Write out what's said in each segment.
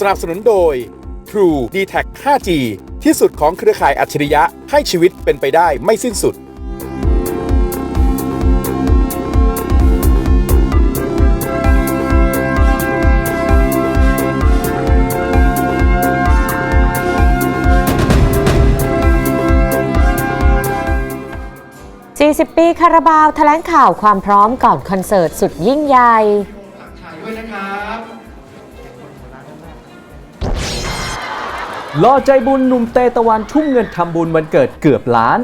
สนับสนุนโดย True d t a c 5G ที่สุดของเครือข่ายอัจฉริยะให้ชีวิตเป็นไปได้ไม่สิ้นสุด 40 ปีคาราบาวแถลงข่าวความพร้อมก่อนคอนเสิร์ตสุดยิ่งใหญ่ถ่ายด้วยนะครับ รอใจบุญหนุ่มเตตะวันทุ่มเงินทำบุญวันเกิดเกือบล้าน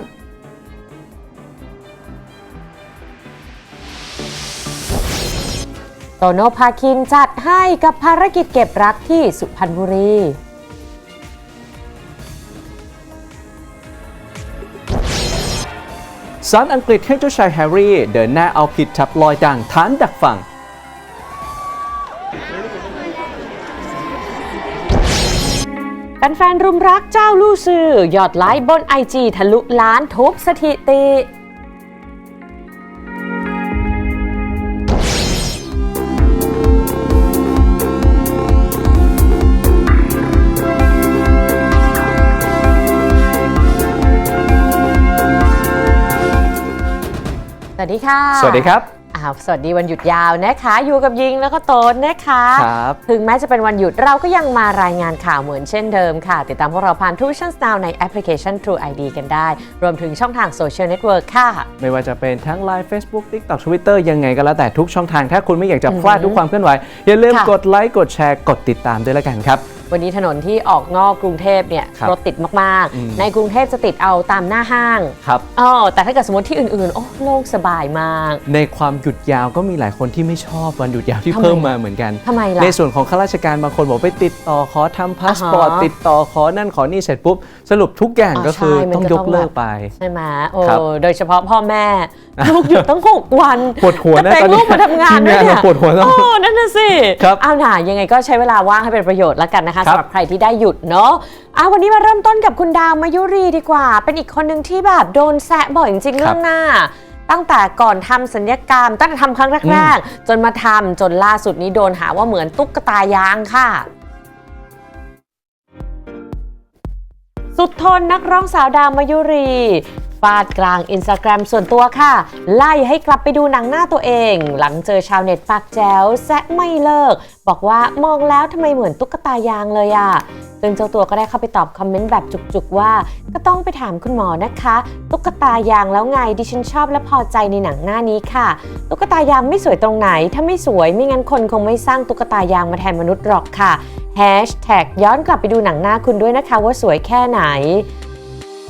โตโนภาคินจัดให้กับภารกิจเก็บรักที่สุพรรณบุรีศาลอังกฤษให้เจ้าชายแฮร์รี่ เดินหน้าเอาผิดทับลอยดังฐานดักฟัง แฟนๆรุมรักเจ้าลู่ซือยอดไลค์บนไอจีทะลุล้านทุบสถิติสวัสดีค่ะ สวัสดีครับ อ้าวสวัสดีวันหยุดยาวนะคะ อยู่กับยิงแล้วก็โตนนะคะ ครับ ถึงแม้จะเป็นวันหยุดเราก็ยังมารายงานข่าวเหมือนเช่นเดิมค่ะ ติดตามพวกเราผ่าน True Vision Now ในแอปพลิเคชัน True ID กันได้ รวมถึงช่องทางโซเชียลเน็ตเวิร์กค่ะ ไม่ว่าจะเป็นทั้ง Line Facebook TikTok Twitter ยังไงก็แล้วแต่ทุกช่องทางถ้าคุณไม่อยากจะพลาดทุกความเคลื่อนไหวอย่าลืมค่ะ กดไลค์กดแชร์กดติดตามด้วยละกันครับ วันนี้ถนนที่ออกนอกกรุงเทพเนี่ยครับรถติดมากอืม ๆ ในกรุงเทพจะติดเอาตามหน้าห้างครับอ๋อแต่ถ้าเกิดสมมติที่อื่นๆ โอ้โล่งสบายมาก ในความหยุดยาวก็มีหลายคนที่ไม่ชอบวันหยุดยาวที่ทำไม เพิ่มมาเหมือนกัน ทำไมล่ะ ในส่วนของข้าราชการบางคนบอกไปติดต่อขอทำพาสปอร์ตอ่าฮะติดต่อขอนั่นขอนี่เสร็จปุ๊บ สรุปทุกอย่างอ๋อก็คือใช่มันต้องก็ยต้กอง เลิแบกบไป ใช่ไหมโอ้ครับโดยเฉพาะพ่อแม่ ลูกหยุดตั้งหกวันปวดหัวนะจะตอนเตะนี้ลูกมาทำงานทีมด้วยงานเนี่ยเราปวดหัวแล้วโอ้นั่นน่ะสิครับ เอาหน่ายังไงก็ใช้เวลาว่างให้เป็นประโยชน์แล้วกันนะคะครับสำหรับใครที่ได้หยุดเนาะอะวันนี้มาเริ่มต้นกับคุณดาวมายุรีดีกว่า เป็นอีกคนหนึ่งที่แบบโดนแซะบ่อยจริงๆเรื่องหน้า ตั้งแต่ก่อนทำสัญญกรรม ตั้งแต่ทำครั้งแรกๆจนมาทำจนล่าสุดนี้โดนหาว่าเหมือนตุ๊กตายางค่ะสุดทนนักร้องสาวดาวมายุรี ฟาดกลางอินสตาแกรมส่วนตัวค่ะ ไล่ให้กลับไปดูหนังหน้าตัวเอง หลังเจอชาวเน็ตปากแจ๋วแซะไม่เลิก บอกว่ามองแล้วทำไมเหมือนตุ๊กตายางเลยอะซึ่งเจ้าตัวก็ได้เข้าไปตอบคอมเมนต์แบบจุกๆว่า ก็ต้องไปถามคุณหมอนะคะ ตุ๊กตายางแล้วไงดิฉันชอบและพอใจในหนังหน้านี้ค่ะ ตุ๊กตายางไม่สวยตรงไหน ถ้าไม่สวยไม่งั้นคนคงไม่สร้างตุ๊กตายางมาแทนมนุษย์หรอกค่ะแฮชแท็กย้อนกลับไปดูหนังหน้าคุณด้วยนะคะว่าสวยแค่ไหน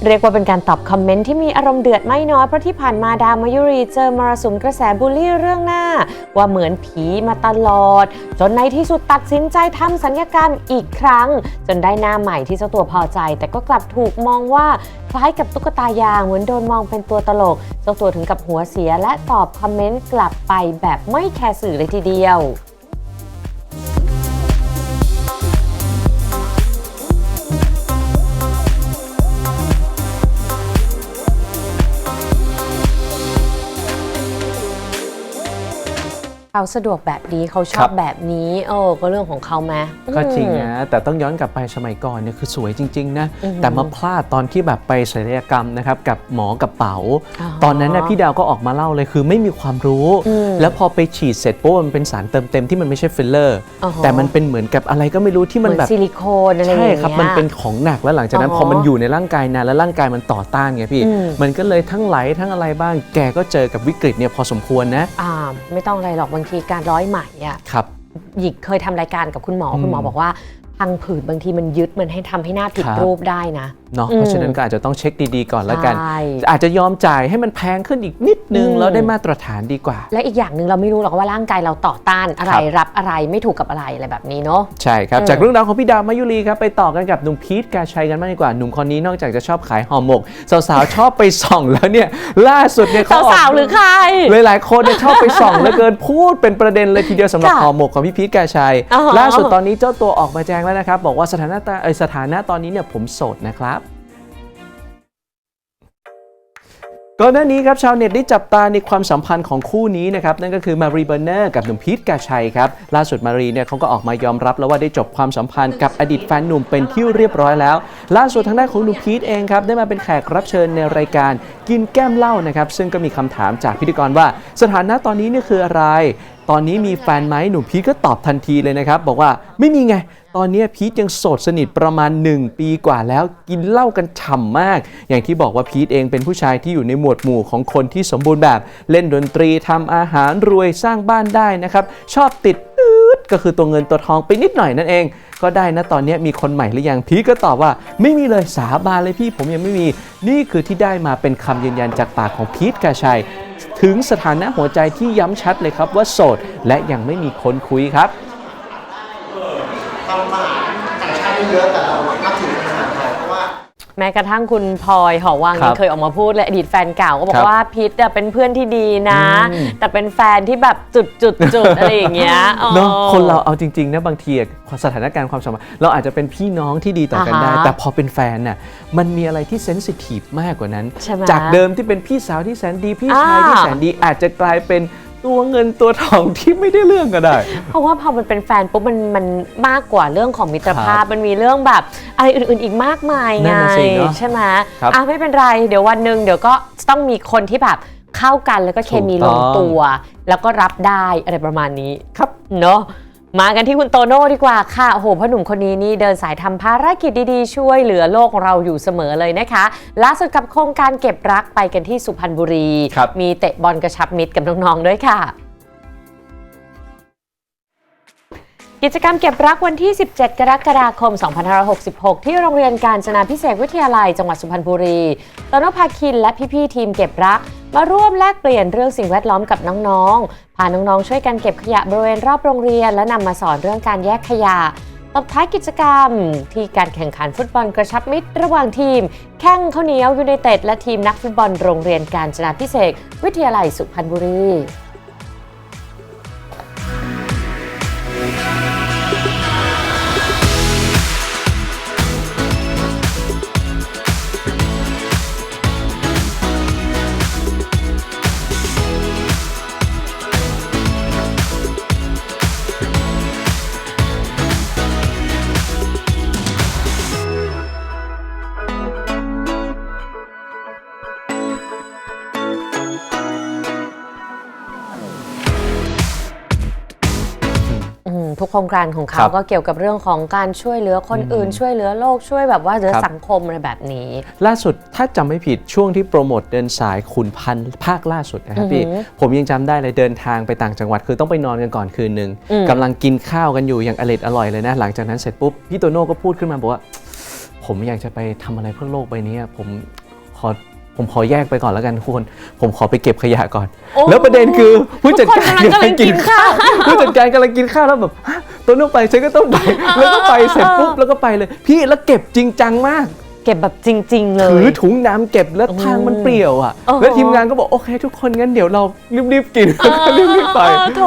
เรียกว่าเป็นการตอบคอมเมนต์ที่มีอารมณ์เดือดไม่น้อยเพราะที่ผ่านมาดาวมายุรีเจอมรสุมกระแสบูลลี่เรื่องหน้า ว่าเหมือนผีมาตลอด จนในที่สุดตัดสินใจทำสัญญกรรมอีกครั้ง จนได้หน้าใหม่ที่เจ้าตัวพอใจ แต่ก็กลับถูกมองว่าคล้ายกับตุ๊กตายางเหมือนโดนมองเป็นตัวตลก เจ้าตัวถึงกับหัวเสียและตอบคอมเมนต์กลับไปแบบไม่แคร์สื่อเลยทีเดียว เขาสะดวกแบบนี้เขาชคอรับบ แบบนี้เออก็เรื่องของเขาไหมก็จริงอืมนะแต่ต้องย้อนกลับไปสมัยก่อนเนี่ยคือสวยจริง ๆ นะ อือหือแต่มาพลาดตอนที่แบบไปศัลยกรรมนะครับกับหมอกับเป๋าอ๋อตอนนั้นนะพี่ดาวก็ออกมาเล่าเลยคือไม่มีความรู้ อืม แล้วพอไปฉีดเสร็จปุ๊บมันเป็นสารเติมเต็มที่มันไม่ใช่ฟิลเลอร์ อ๋อฮะแต่มันเป็นเหมือนกับอะไรก็ไม่รู้ที่เหมันมือนแบบซิลิโคนอะไรอย่างใช่เงี้ย ครับ มันเป็นของหนักแล้วหลังจากนั้นอ๋อพอมันอยู่ในร่างกายนานแล้วร่างกายมันต่อต้านไงพี่ อืม มันก็เลยทั้งไหลทั้งอะไรบ้าง แกก็เจอกับวิกฤตเนี่ยพอสมควรนะ อ่าไม่ต้องอะไรหรอกบางทีการร้อยไหมอะครับหยิกเคยทำรายการกับคุณหมอ อืมคุณหมอบอกว่าพังผืดบางทีมันยึดมันให้ทำให้หน้าผิดครับ รูปได้นะเนาะอืมเพราะฉะนั้นก็อาจจะต้องเช็คดีๆก่อนแล้วกันใช่อาจจะยอมจ่ายให้มันแพงขึ้นอีกนิดนึงอืมแล้วได้มาตรฐานดีกว่า และอีกอย่างหนึ่งเราไม่รู้หรอกว่าร่างกายเราต่อต้านอะไรครับรับอะไรไม่ถูกกับอะไรอะไรแบบนี้เนาะใช่ครับเออจากเรื่องราวของพี่ดาวมายุรีครับไปต่อกันกับหนุ่มพีทกาชัยกันบ้างดีกว่าหนุ่มคนนี้นอกจากจะชอบขายห่อหมก สาวๆชอบไปส่องแล้วเนี่ยล่าสุดเนี่ยเขากสาวๆหรือใครหลายๆคนเนี่ยชอบไปส่องเหลือเกินพูดเป็นประเด็นเลยทีเดียวสำหรับค่ะห่อหมกของพี่พีทกาชัยอ๋อล่าสุดตอนนี้เจ้าตัวออกมาแจ้งแล้วนะครับบอกว่าสถานะตาเอ่อสถานะตอนนี้เนี่ยผมโสดนะครับ ก่อนหน้านี้ครับชาวเน็ตได้จับตาในความสัมพันธ์ของคู่นี้นะครับนั่นก็คือมารีเบอร์เนอร์กับหนุ่มพีทกาชัยครับล่าสุดมารีเนี่ยเขาก็ออกมายอมรับแล้วว่าได้จบความสัมพันธ์กับอดีตแฟนหนุ่มเป็นที่เรียบร้อยแล้ว ล่าสุดทางด้านของหนุ่มพีทเองครับได้มาเป็นแขกรับเชิญในรายการกินแก้มเหล้านะครับซึ่งก็มีคำถามจากพิธีกรว่า สถานะตอนนี้เนี่ยคืออะไร ตอนนี้มีแฟนไหมหนุ่มพีทก็ตอบทันทีเลยนะครับ บอกว่าไม่มีไง ตอนนี้พีทยังโสดสนิทประมาณ 1 ปีกว่าแล้วกินเหล้ากันฉ่ำมาก อย่างที่บอกว่าพีทเองเป็นผู้ชายที่อยู่ในหมวดหมู่ของคนที่สมบูรณ์แบบ เล่นดนตรีทำอาหารรวยสร้างบ้านได้นะครับ ชอบติดตืดก็คือตัวเงินตัวทองไปนิดหน่อยนั่นเอง ก็ได้นะตอนนี้มีคนใหม่หรือยังพีก็ตอบว่า ไม่มีเลยสาบานเลยพี่ผมยังไม่มี นี่คือที่ได้มาเป็นคำยืนยันจากปากของพีทกาชัย ถึงสถานะหัวใจที่ย้ำชัดเลยครับว่าโสด และยังไม่มีคนคุยครับทำมาต่างชาติเยอะแต่เรานับถือ แม้กระทั่งคุณพลอยหอวังครัยับงเคยออกมาพูดเลยอดีตแฟนเก่าก็บอครักบว่าพิษอะเป็นเพื่อนที่ดีนะ อืม แต่เป็นแฟนที่แบบจุดจุดจุดอะไรอย่างเงี้ยอ๋อ เนาะคนเราเอาจริงๆนะบางทีอะสถานการณ์ความสัมพันธ์เราอาจจะเป็นพี่น้องที่ดีต่อกันได้ อ่าฮะแต่พอเป็นแฟนน่ะมันมีอะไรที่เซนซิทีฟมากกว่านั้น ใช่ไหมจากเดิมที่เป็นพี่สาวที่แสนดี พี่ชายอ่าที่แสนดีอาจจะกลายเป็น ตัวเงินตัวทองที่ไม่ได้เรื่องก็ได้ เพราะว่าพอมันเป็นแฟนปุ๊บมันมันมากกว่าเรื่องของมิตรภาพครับมันมีเรื่องแบบอะไรอื่นๆอีกมากมายนั่ไงนน่ะสิเนอะใช่ไหมครับอะไม่เป็นไร เดี๋ยววันหนึ่งเดี๋ยวก็ต้องมีคนที่แบบเข้ากันแล้วก็เคมีถูกลต้องงตัว แล้วก็รับได้อะไรประมาณนี้ครับเนาะ มากันที่คุณโตโน่ดีกว่าค่ะ โอ้โหพ่อหนุ่มคนนี้นี่เดินสายทำภารกิจดีๆ ช่วยเหลือโลกของเราอยู่เสมอเลยนะคะ ล่าสุดกับโครงการเก็บรักไปกันที่สุพรรณบุรีครับมีเตะบอลกระชับมิตรกับน้องๆด้วยค่ะ กิจกรรมเก็บรักวันที่ 17 กรกฎาคม 2566 ที่โรงเรียนการจนาพิเศษวิทยาลัยจังหวัดสุพรรณบุรีตโนภาคินและพี่ๆทีมเก็บรัก มาร่วมแลกเปลี่ยนเรื่องสิ่งแวดล้อมกับน้องๆ พาน้องๆ ช่วยกันเก็บขยะบริเวณรอบโรงเรียน และนำมาสอนเรื่องการแยกขยะตบท้ายกิจกรรม ที่การแข่งขันฟุตบอลกระชับมิตร ระหว่างทีม แข่งข้าวเหนียวยูไนเต็ดและทีมนักฟุตบอลโรงเรียนการจนาพิเศษวิทยาลัยสุพรรณบุรี ครงการของคเขารับก็เกี่ยวกับเรื่องของการช่วยเหลือคนอื่นช่วยเหลือโลกช่วยแบบว่าเหลือครับ สังคมอะไรแบบนี้ ล่าสุดถ้าจำไม่ผิดช่วงที่โปรโมทเดินสายขุนพันธ์ภาคล่าสุดนะครับพี่อือหือผมยังจำได้เลยเดินทางไปต่างจังหวัดคือต้องไปนอนกันก่อนคืนหนึ่งอืม กำลังกินข้าวกันอยู่อย่างอร่อยอร่อยเลยนะ หลังจากนั้นเสร็จปุ๊บ พี่โตโน่ก็พูดขึ้นมาบอกว่า ผมอยากจะไปทำอะไรเพื่อโลกใบนี้อะผมขอ ผมขอแยกไปก่อนแล้วกันทุกคน ผมขอไปเก็บขยะก่อน โอ้แล้วประเด็นคือผู้จัดการทุกคนกำลังกินข้าว ผู้จัดการกำลังกินข้าวแล้วแบบฮะโตโน่ไปฉันก็ต้องไป แล้วก็ไปเสร็จปุ๊บแล้วก็ไปเลย พี่แล้วเก็บจริงจังมาก เก็บแบบจริง ๆ เลถือยถุงน้ำเก็บแล้วทางมันเปรี่ยวอะโอ้โหแล้วทีมงานก็บอกโอเค ทุกคนงั้นเดี๋ยวเรารีบๆกิน รีบๆไป เออโถ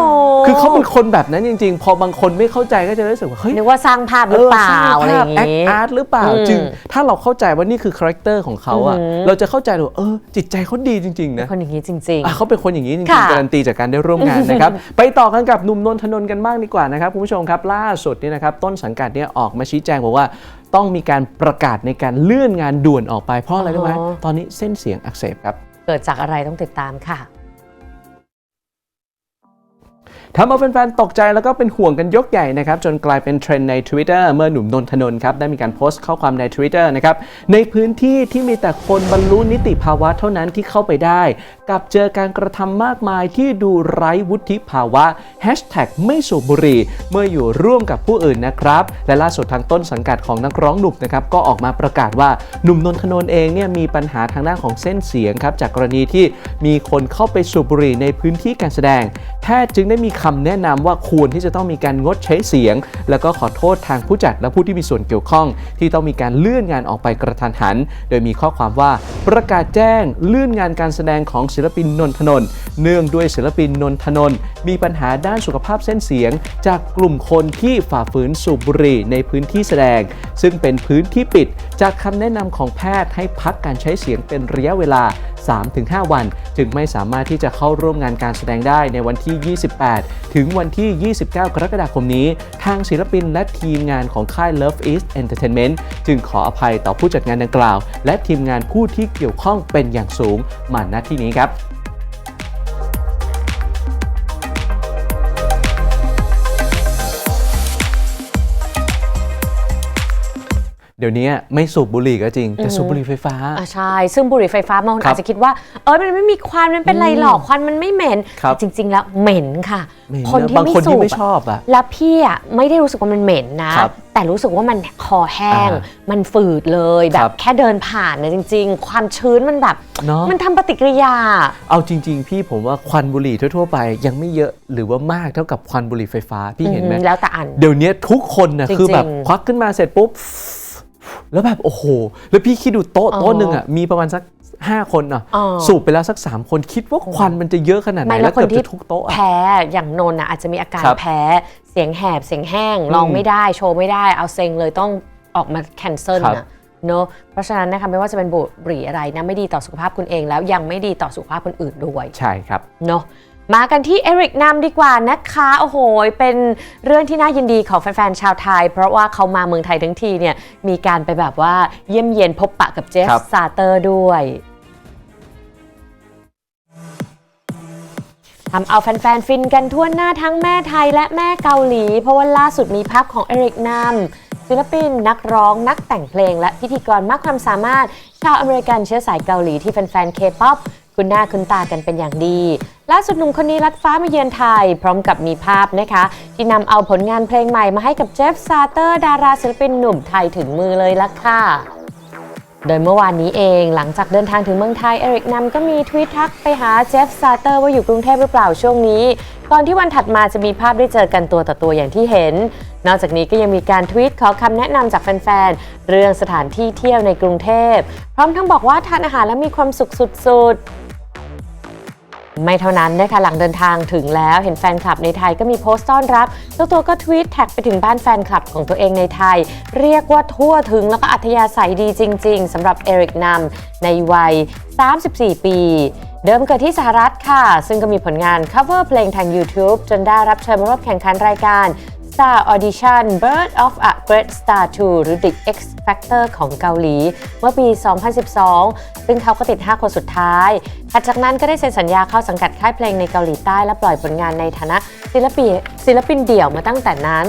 คือเขาเป็นคนแบบนั้นจริง ๆ พอบางคนไม่เข้าใจก็จะรู้สึกว่าเฮ้ย นึกว่าสร้างภาพหรือเปล่าอะไรอย่างแอคนี้ อาร์ตหรือเปล่าอืมจึง ถ้าเราเข้าใจว่านี่คือคาแรคเตอร์ของเขาอะอือหือ เราจะเข้าใจเลยว่าเออ จิตใจเขาดีจริง ๆ นะคนอย่างนี้จริง อะเขาเป็นคนอย่างนี้จริงค่ะ ๆการันตีจากการได้ร่วมงานนะครับ ไปต่อกันกับหนุ่มนนทนนท์กันบ้างดีกว่านะครับคุณผู้ชมครับล่าสุดเนี่ยนะครับต้นสังกัดเนี่ยออกมาชี้แจงบอกว่า ต้องมีการประกาศในการเลื่อนงานด่วนออกไปเพราะอะไรรู้ไหมอ๋อตอนนี้เส้นเสียงอักเสบครับๆเกิดจากอะไรต้องติดตามค่ะ ทำเอาแฟนๆ ตกใจแล้วก็เป็นห่วงกันยกใหญ่นะครับ จนกลายเป็นเทรนด์ใน Twitter เมื่อหนุ่มนนทนนท์ครับ ได้มีการโพสต์ข้อความใน Twitter นะครับ ในพื้นที่ที่มีแต่คนบรรลุนิติภาวะเท่านั้นที่เข้าไปได้ กับเจอการกระทำมากมายที่ดูไร้วุฒิภาวะ Hashtag ไม่สูบบุหรี่เมื่ออยู่ร่วมกับผู้อื่นนะครับ และล่าสุดทางต้นสังกัดของนักร้องหนุ่มนะครับก็ออกมาประกาศว่าหนุ่มนนทนนท์เองเนี่ยมีปัญหาทางด้านของเส้นเสียงครับจากกรณีที่มีคนเข้าไปสูบบุหรี่ในพื้นที่การแสดงแพทย์จึงได้มีคำแนะนำว่าควรที่จะต้องมีการงดใช้เสียง แล้วก็ขอโทษทางผู้จัดและผู้ที่มีส่วนเกี่ยวข้อง ที่ต้องมีการเลื่อนงานออกไปกระทันหัน โดยมีข้อความว่าประกาศแจ้งเลื่อนงานการแสดงของศิลปินนนทนนเนื่องด้วยศิลปินนนทนนมีปัญหาด้านสุขภาพเส้นเสียง จากกลุ่มคนที่ฝ่าฝืนสูบบุหรี่ในพื้นที่แสดง ซึ่งเป็นพื้นที่ปิด จากคำแนะนำของแพทย์ให้พักการใช้เสียงเป็นระยะเวลา 3-5 วัน จึงไม่สามารถที่จะเข้าร่วมงานการแสดงได้ในวันที่ 28 ถึงวันที่ 29 กรกฎาคมนี้ ทางศิลปินและทีมงานของค่าย Love East Entertainment จึงขออภัยต่อผู้จัดงานดังกล่าว และทีมงานผู้ที่เกี่ยวข้องเป็นอย่างสูงมาณที่นี้ครับ เดี๋ยวนี้ไม่สูบบุหรี่ก็จริง แต่สูบบุหรี่ไฟฟ้าอะใช่ ซึ่งบุหรี่ไฟฟ้าบางคนครับอาจจะคิดว่า เออมันไม่มีควันมันเป็นไรหรอกควันมันไม่เหม็นครับแต่จริง ๆ แล้วเหม็นค่ะเหม็นคนนะที่บางไม่คนที่สูบไม่ชอะอบอะแล้วพี่อะไม่ได้รู้สึกว่ามันเหม็นนะครับแต่รู้สึกว่ามันคอแห้งอ่ามันฝืดเลยแบครับบแค่เดินผ่านเนี่ยจริง ๆ ความชื้นมันแบบเนอะมันทำปฏิกิริยา เอาจริง ๆ พี่ผมว่าควันบุหรี่ทั่ว ๆ ไปยังไม่เยอะหรือว่ามากเท่ากับควันบุหรี่ไฟฟ้าพี่เห็นไหมอืมแล้วแต่อันเดี๋ยวนี้ทุกคนนะจริงๆคือแบบควักขึ้นมาเสร็จปุ๊บ แล้วแบบโอ้โห แล้วพี่คิดดูโต๊ะอ๋อโต๊ะหนึ่งอะมีประมาณสัก 5 คนอะอ๋อสูบไปแล้วสัก 3 คนคิดว่าควันมันจะเยอะขนาดไหนไม่แล้แล้ววคนเกือบที่จะทุกโต๊ะอะแพ้อย่างนนท์น่ะอาจจะมีอาการครับแพ้เสียงแหบเสียงแห้งอืมลองไม่ได้โชว์ไม่ได้เอาเซ็งเลยต้องออกมาแคนเซิลครับนะเนอะเพราะฉะนั้นนะคะไม่ว่าจะเป็นบุหรี่อะไรนะไม่ดีต่อสุขภาพคุณเองแล้วยังไม่ดีต่อสุขภาพคนอื่นด้วย ใช่ครับเนอะ มากันที่เอริกนำดีกว่านะคะ โอ้โห เป็นเรื่องที่น่ายินดีของแฟนๆ ชาวไทย เพราะว่าเขามาเมืองไทยทั้งทีเนี่ย มีการไปแบบว่าเยี่ยมเยียนพบปะกับเจฟครับซาเตอร์ด้วยทำเอาแฟนๆ ฟินกันทั่วหน้าทั้งแม่ไทยและแม่เกาหลี เพราะว่าล่าสุดมีภาพของเอริกนำศิลปิน นักร้องนักแต่งเพลง และพิธีกรมากความสามารถ ชาวอเมริกันเชื้อสายเกาหลีที่แฟนๆเคป๊อป คุณหน้าคุณตากันเป็นอย่างดีล่าสุดหนุ่มคนนี้ลัดฟ้ามาเยือนไทย พร้อมกับมีภาพนะคะ ที่นำเอาผลงานเพลงใหม่มาให้กับเจฟซาเตอร์ ดาราศิลปินหนุ่มไทยถึงมือเลยล่ะค่ะโดยเมื่อวานนี้เองหลังจากเดินทางถึงเมืองไทย เอริกนำก็มีทวีตทักไปหาเจฟซาเตอร์ว่าอยู่กรุงเทพหรือเปล่าช่วงนี้ ก่อนที่วันถัดมาจะมีภาพได้เจอกันตัวต่อตัวอย่างที่เห็น นอกจากนี้ก็ยังมีการทวีตขอคำแนะนำจากแฟนๆ เรื่องสถานที่เที่ยวในกรุงเทพ พร้อมทั้งบอกว่าทานอาหารแล้วมีความสุขสุดๆ ไม่เท่านั้นนะคะหลังเดินทางถึงแล้วเห็นแฟนคลับในไทยก็มีโพสต์ต้อนรับเจ้าตัวก็ทวีตแท็กไปถึงบ้านแฟนคลับของตัวเองในไทย เรียกว่าทั่วถึงแล้วก็อัธยาศัยดีจริง ๆสำหรับเอริกนัมในวัย 34 ปีเดิมเกิดที่สหรัฐค่ะ ซึ่งก็มีผลงาน cover เพลงทาง YouTube จนได้รับเชิญมาร่วมแข่งขันรายการ Star Audition Bird of a Great Star 2 หรือ The X Factor ของเกาหลี เมื่อปี 2012 ซึ่งเขาก็ติด 5 คนสุดท้ายถัดจากนั้นก็ได้เซ็นสัญญาเข้าสังกัดค่ายเพลงในเกาหลีใต้และปล่อยผลงานในฐานะศิลปินศิลปินเดี่ยวมาตั้งแต่นั้น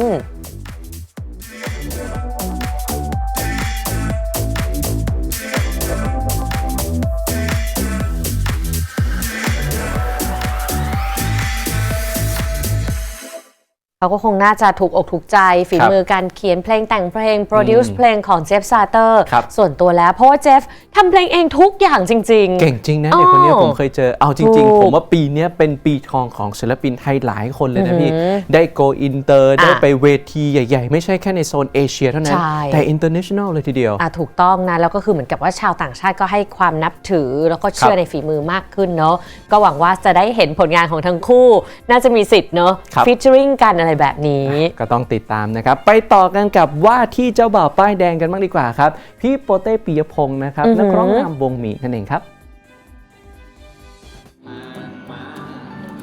เขาก็คงน่าจะถูกอกถูกใจ ฝีครับมือการเขียนเพลงแต่งเพลง โปรดิวซ์เพลงของเจฟซาเตอร์ครับส่วนตัวแล้ว เพราะว่าเจฟทำเพลงเองทุกอย่างจริง ๆ เก่งจริงนะเด็กคนเนี้ยอ๋อผมเคยเจอเอาจริงถูกๆผมว่าปีเนี้ยเป็นปีทองของศิลปินไทยหลายคนเลยนะพี่อือหือได้โกอินเตอร์อะได้ไปเวทีใหญ่ ๆ ไม่ใช่แค่ในโซนเอเชียเท่านั้นใช่แต่ international เลยทีเดียวอะถูกต้องนะ แล้วก็คือเหมือนกับว่าชาวต่างชาติก็ให้ความนับถือแล้วก็เชื่อครับในฝีมือมากขึ้นเนาะก็หวังว่าจะได้เห็นผลงานของทั้งคู่ น่าจะมีสิทธิ์เนาะครับฟิชเชอริงกันอะไรแบบนี้ ก็ต้องติดตามนะครับ ไปต่อกันกับว่าที่เจ้าบ่าวป้ายแดงกันบ้างดีกว่าครับ พี่โปเต้ปิยพงศ์นะครับอือหือนักร้องนำวงหมีนั่นเองครับ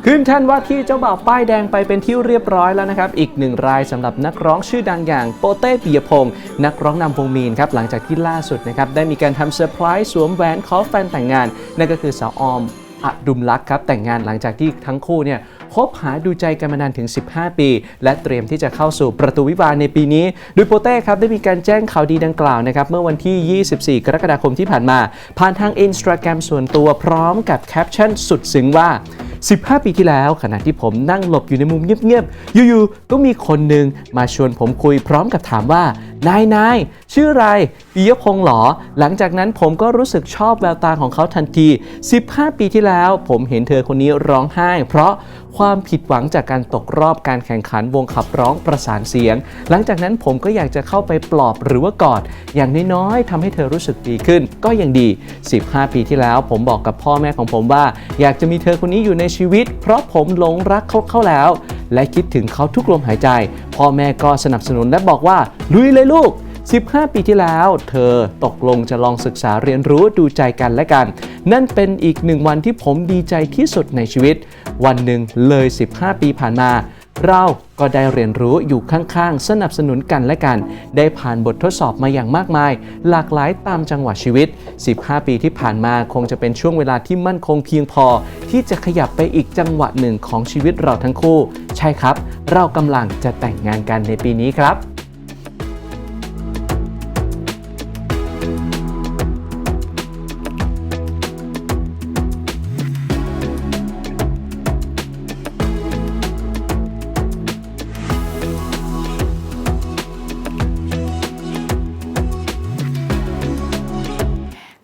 ขึ้นแท่านว่าที่เจ้าบ่าวป้ายแดงไปเป็นที่เรียบร้อยแล้วนะครับ อีกหนึ่งรายสำหรับนักร้องชื่อดังอย่างโปเต้ปิยพงศ์นักร้องนำวงมีนครับหลังจากที่ล่าสุดนะครับได้มีการทำเซอร์ไพรส์สวมแหวนขอแฟนแต่งงาน นั่นก็คือสาวออมอดุมลักษณ์ครับแต่งงานหลังจากที่ทั้งคู่เนี่ย คบหาดูใจกันมานานถึง 15 ปี และเตรียมที่จะเข้าสู่ประตูวิวาในปีนี้ โดยโปเต้ครับได้มีการแจ้งข่าวดีดังกล่าวนะครับเมื่อวันที่ 24 กรกฎาคมที่ผ่านมา ผ่านทางอินสตาแกรมส่วนตัวพร้อมกับแคปชั่นสุดซึ้งว่า 15 ปีที่แล้วขณะที่ผมนั่งหลบอยู่ในมุมเงียบๆ อยู่ๆ ก็มีคนหนึ่งมาชวนผมคุยพร้อมกับถามว่า นายนายชื่ออะไรปิยพงษ์เหรอ หลังจากนั้นผมก็รู้สึกชอบแววตาของเขาทันที 15 ปีที่แล้วผมเห็นเธอคนนี้ร้องไห้ เพราะความผิดหวังจากการตกรอบการแข่งขันวงขับร้องประสานเสียง หลังจากนั้นผมก็อยากจะเข้าไปปลอบหรือว่ากอด อย่างน้อยๆทำให้เธอรู้สึกดีขึ้น ก็ยังดี 15 ปีที่แล้ว ผมบอกกับพ่อแม่ของผมว่า อยากจะมีเธอคนนี้อยู่ในชีวิต เพราะผมหลงรักเขาเข้าแล้ว และคิดถึงเขาทุกลมหายใจ พ่อแม่ก็สนับสนุนและบอกว่า ลุยเลยลูก 15 ปีที่แล้ว เธอตกลงจะลองศึกษาเรียนรู้ดูใจกันและกัน นั่นเป็นอีกหนึ่งวันที่ผมดีใจที่สุดในชีวิต วันหนึ่งเลย 15 ปีผ่านมา เราก็ได้เรียนรู้อยู่ข้างๆ สนับสนุนกันและกัน ได้ผ่านบททดสอบมาอย่างมากมาย หลากหลายตามจังหวะชีวิต 15 ปีที่ผ่านมาคงจะเป็นช่วงเวลาที่มั่นคงเพียงพอ ที่จะขยับไปอีกจังหวะหนึ่งของชีวิตเราทั้งคู่ ใช่ครับ เรากำลังจะแต่งงานกันในปีนี้ครับ